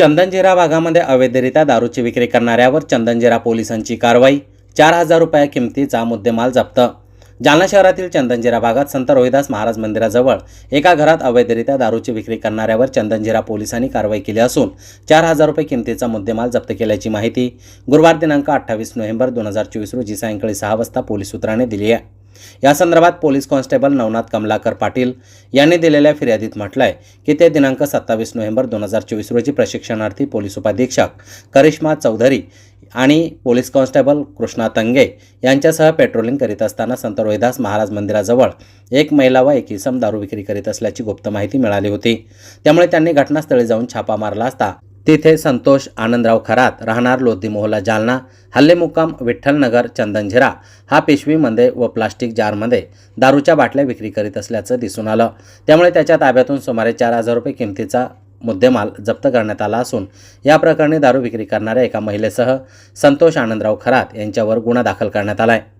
चंदनजिरा भागामध्ये अवैधरित्या दारूची विक्री करणाऱ्यावर चंदनजिरा पोलिसांची कारवाई चार हजार रुपया किमतीचा मुद्देमाल जप्त. जालना शहरातील चंदनजिरा भागात संत रोहिदास महाराज मंदिराजवळ एका घरात अवैधरित्या दारूची विक्री करणाऱ्यावर चंदनजिरा पोलिसांनी कारवाई केली असून चार हजार रुपये किमतीचा मुद्देमाल जप्त केल्याची माहिती गुरुवार दिनांक अठ्ठावीस नोव्हेंबर दोन हजार चोवीस रोजी सायंकाळी सहा वाजता पोलीस सूत्रांनी दिली आहे. या संदर्भात पोलीस कॉन्स्टेबल नवनाथ कमलाकर पाटील यांनी दिलेल्या फिर्यादीत म्हटलंय की ते दिनांक सत्तावीस नोव्हेंबर दोन हजार चोवीस रोजी प्रशिक्षणार्थी पोलीस उपाधीक्षक करिश्मा चौधरी आणि पोलीस कॉन्स्टेबल कृष्णा तंगे यांच्यासह पेट्रोलिंग करीत असताना संत रोहिदास महाराज मंदिराजवळ एक महिला व एक इसम दारू विक्री करीत असल्याची गुप्त माहिती मिळाली होती. त्यामुळे त्यांनी घटनास्थळी जाऊन छापा मारला असता तिथे संतोष आनंदराव खरात राहणार लोधी मोहला जालना हल्लेमुक्काम विठ्ठलनगर चंदनझिरा. हा पिशवीमध्ये व प्लास्टिक जारमध्ये दारूच्या बाटल्या विक्री करीत असल्याचं दिसून आलं. त्यामुळे त्याच्या ताब्यातून सुमारे चार हजार रुपये किमतीचा मुद्देमाल जप्त करण्यात आला असून या प्रकरणी दारू विक्री करणाऱ्या एका महिलेसह संतोष आनंदराव खरात यांच्यावर गुन्हा दाखल करण्यात आला आहे